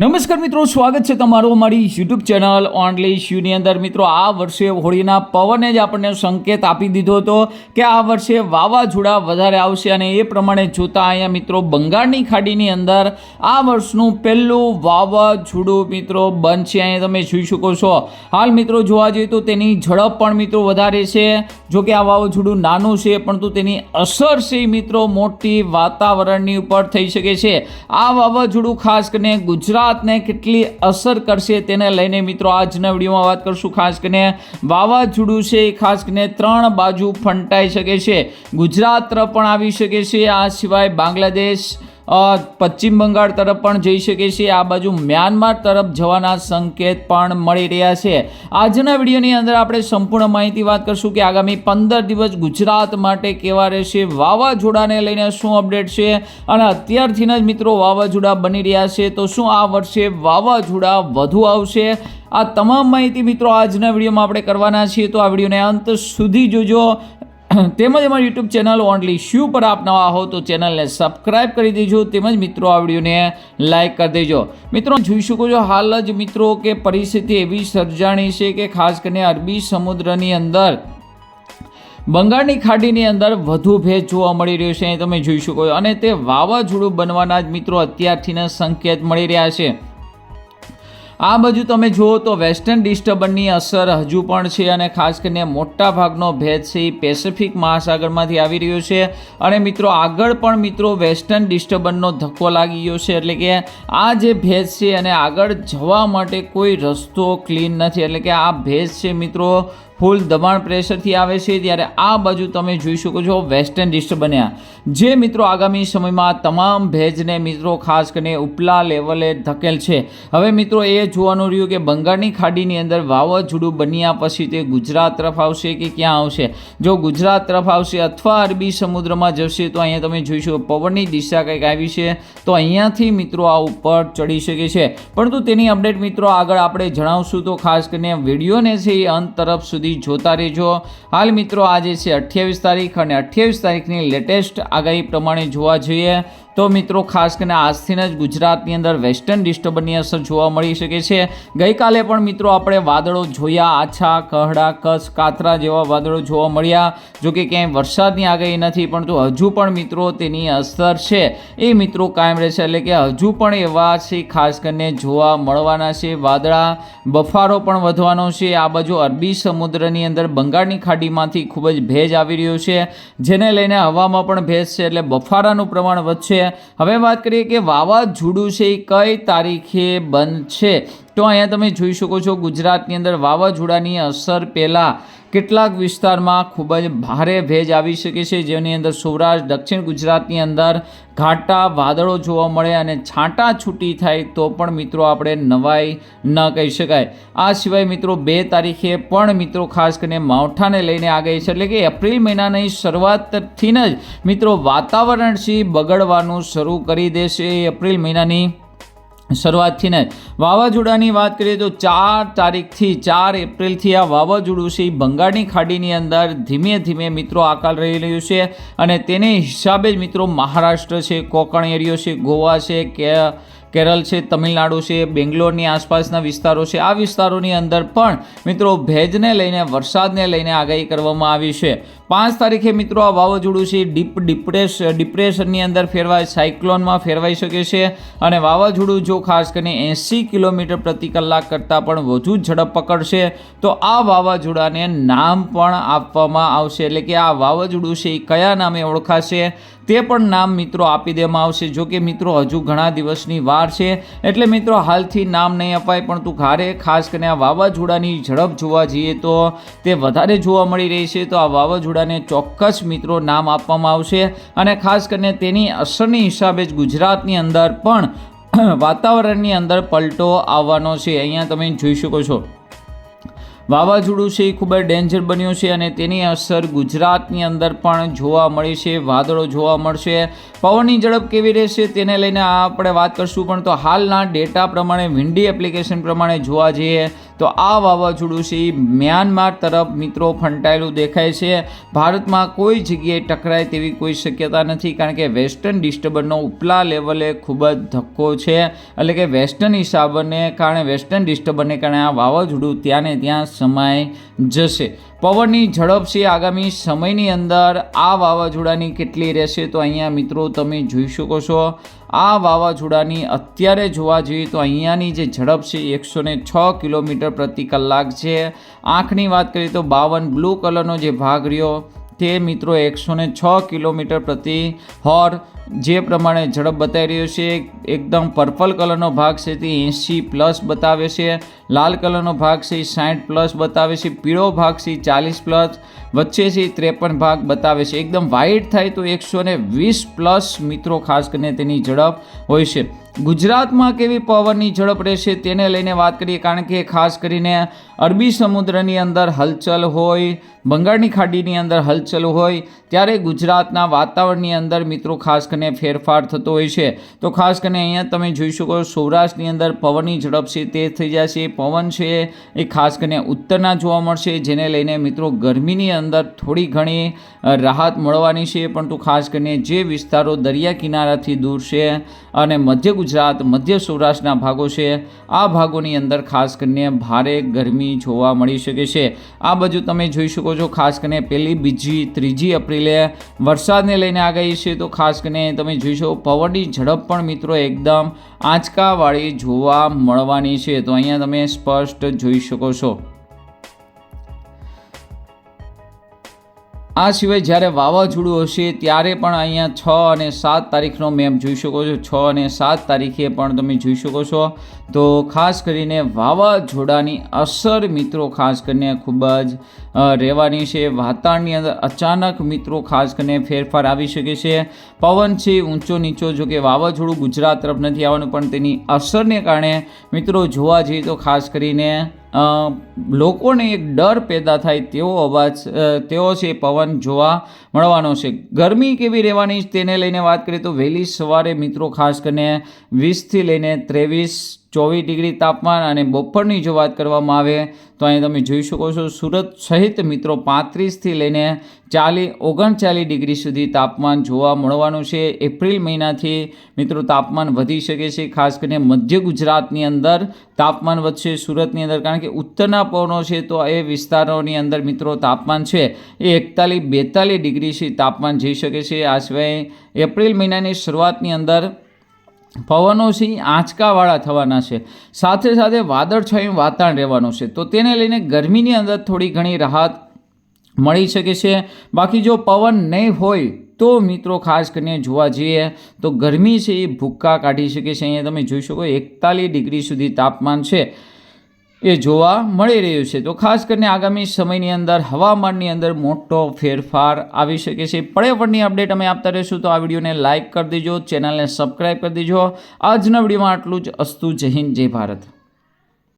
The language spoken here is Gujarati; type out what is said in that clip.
નમસ્કાર મિત્રો, સ્વાગત છે તમારું અમારી યુટ્યુબ ચેનલ ઓનલી શ્યુની અંદર. મિત્રો, આ વર્ષે હોળીના પવને જ આપણને સંકેત આપી દીધો હતો કે આ વર્ષે વાવાઝોડા વધારે આવશે અને એ પ્રમાણે જોતા અહીંયા મિત્રો, બંગાળની ખાડીની અંદર આ વર્ષનું પહેલું વાવાઝોડું મિત્રો બનશે. અહીંયા તમે જોઈ શકો છો. હાલ મિત્રો, જોવા જઈએ તો તેની ઝડપ પણ મિત્રો વધારે છે. જો કે આ વાવાઝોડું નાનું છે, પરંતુ તેની અસર છે મિત્રો મોટી વાતાવરણની ઉપર થઈ શકે છે. આ વાવાઝોડું ખાસ કરીને ગુજરાતને કેટલી અસર કરશે તેને લઈને મિત્રો આજના વિડીયોમાં વાત કરશું. ખાસ કરીને વાવાઝોડું છે એ ખાસ કરીને ત્રણ બાજુ ફંટાઈ શકે છે. ગુજરાત તરફ પણ આવી શકે છે. આ સિવાય બાંગ્લાદેશ પશ્ચિમ બંગાળ તરફ પણ જઈ શકે છે. આ બાજુ મ્યાનમાર તરફ જવાના સંકેત પણ મળી રહ્યા છે. આજના વિડીયોની અંદર આપણે સંપૂર્ણ માહિતી વાત કરશું કે આગામી પંદર દિવસ ગુજરાત માટે કેવા રહેશે, વાવાઝોડાને લઈને શું અપડેટ છે અને અત્યારથી જ મિત્રો વાવાઝોડા બની રહ્યા છે. તો શું આ વર્ષે વાવાઝોડા વધુ આવશે? આ તમામ માહિતી મિત્રો આજના વિડીયોમાં આપણે કરવાના છીએ. તો આ વિડીયોને અંત સુધી જોજો. તેમજ અમારી યુટ્યુબ ચેનલ ઓનલી શ્યુ પર આપ નવા હો તો ચેનલને સબસ્ક્રાઇબ કરી દેજો, તેમજ મિત્રો આ વિડીયોને લાઇક કરી દેજો. મિત્રો જોઈ શકો છો હાલ જ મિત્રો કે પરિસ્થિતિ એવી સર્જાણી છે કે ખાસ કરીને અરબી સમુદ્રની અંદર, બંગાળની ખાડીની અંદર વધુ ભેજ જોવા મળી રહ્યો છે. તમે જોઈ શકો છો. અને તે વાવાઝોડું બનવાના જ મિત્રો અત્યારથીના સંકેત મળી રહ્યા છે. આ બાજુ તમે જુઓ તો વેસ્ટર્ન ડિસ્ટર્બન્સની અસર હજુ પણ છે અને ખાસ કરીને મોટા ભાગનો ભેદ છે એ પેસિફિક મહાસાગરમાંથી આવી રહ્યો છે. અને મિત્રો, આગળ પણ મિત્રો વેસ્ટર્ન ડિસ્ટર્બન્સનો ધક્કો લાગી ગયો છે. એટલે કે આ જે ભેજ છે અને આગળ જવા માટે કોઈ રસ્તો ક્લીન નથી. એટલે કે આ ભેજ છે મિત્રો ફૂલ દબાણ પ્રેશરથી આવે છે, ત્યારે આ બાજુ તમે જોઈ શકો છો વેસ્ટર્ન ડિસ્ટર્બ બન્યા. જે મિત્રો આગામી સમયમાં તમામ ભેજને મિત્રો ખાસ કરીને ઉપલા લેવલે ધકેલ છે. હવે મિત્રો એ જોવાનું રહ્યું કે બંગાળની ખાડીની અંદર વાવાઝોડું બન્યા પછી તે ગુજરાત તરફ આવશે કે ક્યાં આવશે? જો ગુજરાત તરફ આવશે અથવા અરબી સમુદ્રમાં જશે, તો અહીંયા તમે જોઈશો પવનની દિશા કંઈક આવી છે, તો અહીંયાથી મિત્રો આ ઉપર ચડી શકે છે. પરંતુ તેની અપડેટ મિત્રો આગળ આપણે જણાવશું, તો ખાસ કરીને વિડીયોને છે એ અંત તરફ સુધી જોતા રહેજો. હાલ મિત્રો આજે છે અઠ્યાવીસ તારીખ અને અઠ્યાવીસ તારીખની લેટેસ્ટ આગાહી પ્રમાણે જોવા જોઈએ. તો મિત્રો, ખાસ કરીને આજથી જ ગુજરાતની અંદર વેસ્ટર્ન ડિસ્ટર્બન્સની અસર જોવા મળી શકે છે. ગઈકાલે પણ મિત્રો આપણે વાદળો જોયા, આછા, કહડા, કચ્છ, કાતરા જેવા વાદળો જોવા મળ્યા. જો કે ક્યાંય વરસાદની આગાહી નથી, પરંતુ હજુ પણ મિત્રો તેની અસર છે. એ મિત્રો કાયમ રહેશે, એટલે કે હજુ પણ એવા છે, ખાસ કરીને જોવા મળવાના છે. વાદળા બફારો પણ વધવાનો છે. આ બાજુ અરબી સમુદ્રની અંદર બંગાળની ખાડીમાંથી ખૂબ જ ભેજ આવી રહ્યો છે, જેને લઈને હવામાં પણ ભેજ છે, એટલે બફારાનું પ્રમાણ વધશે. હવે વાત કરીએ કે વાવાઝોડું છે એ કઈ તારીખે બનશે તો અહીંયા તમે જોઈ શકો છો ગુજરાતની અંદર વાવાઝોડાની અસર પહેલાં કેટલાક વિસ્તારમાં ખૂબ જ ભારે ભેજ આવી શકે છે. જેની અંદર સૌરાષ્ટ્ર, દક્ષિણ ગુજરાતની અંદર ઘાટા વાદળો જોવા મળે અને છાંટા છૂટી થાય તો પણ મિત્રો આપણે નવાઈ ન કહી શકાય. આ સિવાય મિત્રો બે તારીખે પણ મિત્રો ખાસ કરીને માવઠાને લઈને આ ગઈ છે. એટલે કે એપ્રિલ મહિનાની શરૂઆતથી જ મિત્રો વાતાવરણ છે બગડવાનું શરૂ કરી દેશે એપ્રિલ મહિનાની. શરૂઆતથી ને વાવાઝોડાની વાત કરીએ તો ચાર તારીખથી ચાર એપ્રિલથી આ વાવાઝોડું છે બંગાળની ખાડીની અંદર ધીમે ધીમે મિત્રો આકાર રહી રહ્યું છે અને તેને હિસાબે જ મિત્રો મહારાષ્ટ્ર છે, કોકણ એરિયો છે, ગોવા છે, કે કેરળ છે, તમિલનાડુ છે, બેંગ્લોરની આસપાસના વિસ્તારો છે. આ વિસ્તારોની અંદર પણ મિત્રો ભેજને લઈને, વરસાદને લઈને આગાહી કરવામાં આવી છે. પાંચ તારીખે મિત્રો આ વાવાઝોડું છે, ડીપ ડિપ્રેશ ડિપ્રેશનની અંદર ફેરવાય, સાયક્લોનમાં ફેરવાઈ શકે છે અને વાવાઝોડું જો ખાસ કરીને એંસી કિલોમીટર પ્રતિ કલાક કરતાં પણ વધુ ઝડપ પકડશે, તો આ વાવાઝોડાને નામ પણ આપવામાં આવશે. એટલે કે આ વાવાઝોડું છે એ કયા નામે ઓળખાશે તે પણ નામ મિત્રો આપી દેવામાં આવશે. જો કે મિત્રો હજુ ઘણા દિવસની વાર છે, એટલે મિત્રો હાલથી નામ નહીં અપાય પણ તું ઘારે ખાસ કરીને આ વાવાઝોડાની ઝડપ જોવા જઈએ તો તે વધારે જોવા મળી રહી છે. તો આ વાવાઝોડાને ચોક્કસ મિત્રો નામ આપવામાં આવશે અને ખાસ કરીને તેની અસરની હિસાબે જ ગુજરાતની અંદર પણ વાતાવરણની અંદર પલટો આવવાનો છે. અહીંયા તમે જોઈ શકો છો. વાવાઝોડું છે એ ખૂબ જ ડેન્જર બન્યું છે અને તેની અસર ગુજરાતની અંદર પણ જોવા મળી છે, વાદળો જોવા મળશે. પવનની ઝડપ કેવી રહેશે તેને લઈને આપણે વાત કરશું, પણ તો હાલના ડેટા પ્રમાણે વિન્ડી એપ્લિકેશન પ્રમાણે જોવા જઈએ, તો આ વાવાઝોડું છે એ મ્યાનમાર તરફ મિત્રો ફંટાયેલું દેખાય છે. ભારતમાં કોઈ જગ્યાએ ટકરાય તેવી કોઈ શક્યતા નથી, કારણ કે વેસ્ટર્ન ડિસ્ટર્બન્સનો ઉપલા લેવલે ખૂબ જ ધક્કો છે. એટલે કે વેસ્ટર્ન હિસાબને કારણે, વેસ્ટર્ન ડિસ્ટર્બન્સને કારણે આ વાવાઝોડું ત્યાં ને ત્યાં સમાઈ જશે. પવનની ઝડપ છે આગામી સમયની અંદર. આ વાવાઝોડાની કેટલી રહેશે તો અહીંયા મિત્રો તમે જોઈ શકો છો. આ વાવાઝોડાની અત્યારે જોવા જઈએ તો અહીંયાની જે ઝડપ છે એકસો ને છ કિલોમીટર પ્રતિ કલાક છે. આંખની વાત કરીએ તો બાવન બ્લુ કલરનો જે ભાગ રહ્યો. તે મિત્રો એકસો ને છ કિલોમીટર પ્રતિ હોર જે પ્રમાણે ઝડપ બતાવી રહ્યો છે, એકદમ પર્પલ કલરનો ભાગ છે તે એંસી પ્લસ બતાવે છે, લાલ કલરનો ભાગ છે સાઠ પ્લસ બતાવે છે, પીળો ભાગ છે ચાલીસ પ્લસ વચ્ચે એ ત્રેપન ભાગ બતાવે છે, એકદમ વાઇડ થાય તો એકસો ને વીસ પ્લસ મિત્રો ખાસ કરીને તેની ઝડપ હોય છે. ગુજરાતમાં કેવી પવનની ઝડપ રહેશે તેને લઈને વાત કરીએ, કારણ કે ખાસ કરીને અરબી સમુદ્રની અંદર હલચલ હોય, બંગાળની ખાડીની અંદર હલચલ હોય, ત્યારે ગુજરાતના વાતાવરણની અંદર મિત્રો ખાસ કરીને ફેરફાર થતો હોય છે. તો ખાસ કરીને અહીંયા તમે જોઈ શકો સૌરાષ્ટ્રની અંદર પવનની ઝડપ છે તે થઈ જશે. પવન છે એ ખાસ કરીને ઉત્તરના જોવા મળશે, જેને લઈને મિત્રો ગરમીની અંદર થોડી ઘણી રાહત મળવાની છે, પરંતુ ખાસ કરીને જે વિસ્તારો દરિયા કિનારાથી દૂર છે અને મધ્ય ગુજરાત, મધ્ય સૌરાષ્ટ્રના ભાગો છે, આ ભાગોની અંદર ખાસ કરીને ભારે ગરમી જોવા મળી શકે છે. આ બાજુ તમે જોઈ શકો છો, ખાસ કરીને પહેલી, બીજી, ત્રીજી એપ્રિલે વરસાદને લઈને આગાહી છે, તો ખાસ કરીને તમે જોઈ શકો, પવનની ઝડપ પણ મિત્રો એકદમ આંચકાવાળી જોવા મળવાની છે. તો અહીંયા તમે સ્પષ્ટ જોઈ શકો છો. આ સિવાય જ્યારે વાવાઝોડું હશે ત્યારે પણ અહીંયા છ અને સાત તારીખનો મેપ જોઈ શકો છો. છ અને સાત તારીખે પણ તમે જોઈ શકો છો. તો ખાસ કરીને વાવાઝોડાની અસર મિત્રો ખાસ કરીને ખૂબ જ રહેવાની છે. વાતાવરણની અંદર અચાનક મિત્રો ખાસ કરીને ફેરફાર આવી શકે છે. પવન છે ઊંચો નીચો જો કે વાવાઝોડું ગુજરાત તરફ નથી આવવાનું પણ તેની અસરને કારણે મિત્રો જોવા જઈએ તો ખાસ કરીને લોકોને એક ડર પેદા થાય તેવો અવાજ તેવો છે પવન જોવા મળવાનો છે. ગરમી કેવી રહેવાની તેને લઈને વાત કરીએ તો વહેલી સવારે મિત્રો ખાસ કરીને વીસથી લઈને ત્રેવીસ ચોવીસ ડિગ્રી તાપમાન અને બપોરની જો વાત કરવામાં આવે, તો અહીં તમે જોઈ શકો છો, સુરત સહિત મિત્રો પાંત્રીસથી લઈને ચાલીસ ઓગણચાલીસ ડિગ્રી સુધી તાપમાન જોવા મળવાનું છે. એપ્રિલ મહિનાથી મિત્રો તાપમાન વધી શકે છે, ખાસ કરીને મધ્ય ગુજરાતની અંદર તાપમાન વધશે સુરતની અંદર, કારણ કે ઉત્તરના પવનો છે તો એ વિસ્તારોની અંદર મિત્રો તાપમાન છે. એ એકતાલીસ બેતાલીસ ડિગ્રી તાપમાન જઈ શકે છે. આ સિવાય એપ્રિલ મહિનાની શરૂઆતની અંદર પવનો એ આંચકાવાળા થવાના છે. સાથે સાથે વાદળછાયું વાતાવરણ રહેવાનું છે. તો તેને લઈને ગરમીની અંદર થોડી ઘણી રાહત મળી શકે છે. બાકી જો પવન નહીં હોય તો મિત્રો ખાસ કરીને જોવા જઈએ તો ગરમી છે એ ભૂક્કા કાઢી શકે છે. અહીંયા તમે જોઈ શકો, એકતાલીસ ડિગ્રી સુધી તાપમાન છે. એ જોવા મળી રહ્યું છે. તો ખાસ કરીને આગામી સમયની અંદર, હવામાનની અંદર મોટો ફેરફાર આવી શકે છે. પર્યાવરણની અપડેટ અમે આપતા રહીશું. તો આ વિડીયોને લાઇક કરી દેજો, ચેનલને સબસ્ક્રાઈબ કરી દેજો. આજના વિડીયોમાં આટલું જ. અસ્તુ જય હિન્દ, જય ભારત.